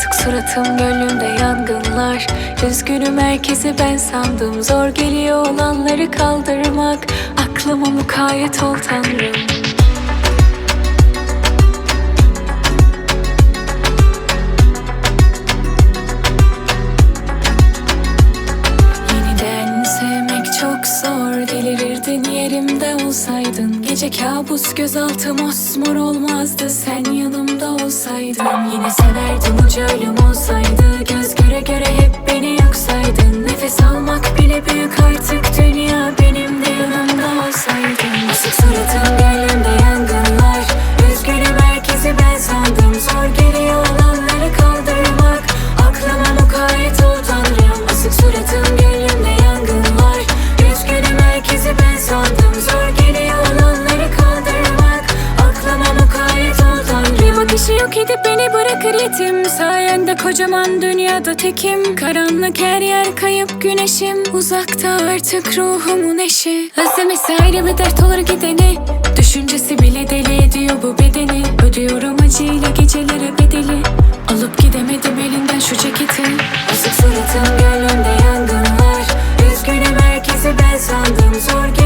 Asık suratım gönlümde yangınlar. Üzgünüm herkesi ben sandım. Zor geliyor olanları kaldırmak. Aklıma mukayyet ol tanrım zor Delirirdin yerimde olsaydın. Gece kabus gözaltım osmor olmazdı. Sen yanımda olsaydın Yine severdim ucu ölüm olsaydı. Göz göre göre hep beni Bırakır yetim. Sayende kocaman dünyada tekim. Karanlık her yer kayıp güneşim. Uzakta artık ruhumun eşi. Özlemesi ayrı bir dert olur gideni. Düşüncesi bile deli ediyor bu bedeni. Ödüyorum acıyla gecelere bedeli. Alıp gidemedim elinden şu ceketi. Asık suratım gönlümde yangınlar. Üzgünüm herkesi ben sandım. Zor